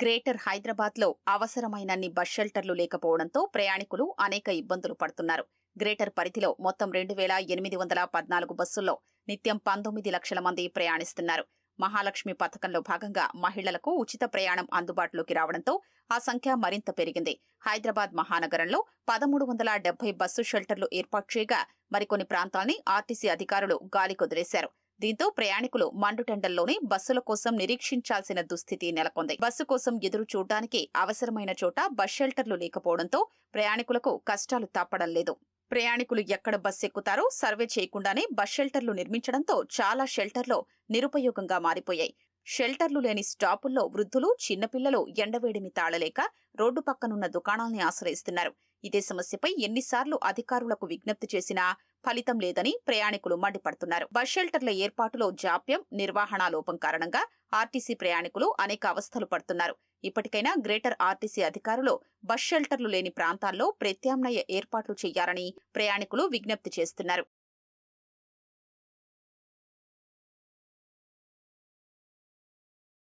Greater హైదరాబాద్లో అవసరమైనన్ని bus షెల్టర్లు లేకపోవడంతో ప్రయాణికులు అనేక ఇబ్బందులు పడుతున్నారు. గ్రేటర్ పరిధిలో మొత్తం రెండు వేల ఎనిమిది వందల పద్నాలుగు బస్సుల్లో నిత్యం పంతొమ్మిది లక్షల మంది ప్రయాణిస్తున్నారు. మహాలక్ష్మి పథకంలో భాగంగా మహిళలకు ఉచిత ప్రయాణం అందుబాటులోకి రావడంతో ఆ సంఖ్య మరింత పెరిగింది. హైదరాబాద్ మహానగరంలో పదమూడు వందల డెబ్బై బస్సు షెల్టర్లు ఏర్పాటు చేయగా మరికొన్ని ప్రాంతాల్ని ఆర్టీసీ అధికారులు గాలికొదిలేశారు దీంతో ప్రయాణికులు మండుటెండల్లోనే బస్సుల కోసం నిరీక్షించాల్సిన దుస్థితి నెలకొంది. బస్సు కోసం ఎదురు చూడటానికి అవసరమైన చోట బస్ షెల్టర్లు లేకపోవడంతో ప్రయాణికులకు కష్టాలు తప్పడం లేదు. ప్రయాణికులు ఎక్కడ బస్ ఎక్కుతారో సర్వే చేయకుండానే బస్ షెల్టర్లు నిర్మించడంతో చాలా షెల్టర్లు నిరుపయోగంగా మారిపోయాయి. షెల్టర్లు లేని స్టాపుల్లో వృద్ధులు చిన్నపిల్లలు ఎండవేడిమి తాళలేక రోడ్డు పక్కనున్న దుకాణాల్ని ఆశ్రయిస్తున్నారు. ఇదే సమస్యపై ఎన్నిసార్లు అధికారులకు విజ్ఞప్తి చేసినా ఫలితం లేదని ప్రయాణికులు మండిపడుతున్నారు. బస్ షెల్టర్ల ఏర్పాటులో జాప్యం నిర్వహణ లోపం కారణంగా ఆర్టీసీ ప్రయాణికులు అనేక అవస్థలు పడుతున్నారు. ఇప్పటికైనా గ్రేటర్ ఆర్టీసీ అధికారులు బస్ షెల్టర్లు లేని ప్రాంతాల్లో ప్రత్యామ్నాయ ఏర్పాట్లు చేయాలని ప్రయాణికులు విజ్ఞప్తి చేస్తున్నారు.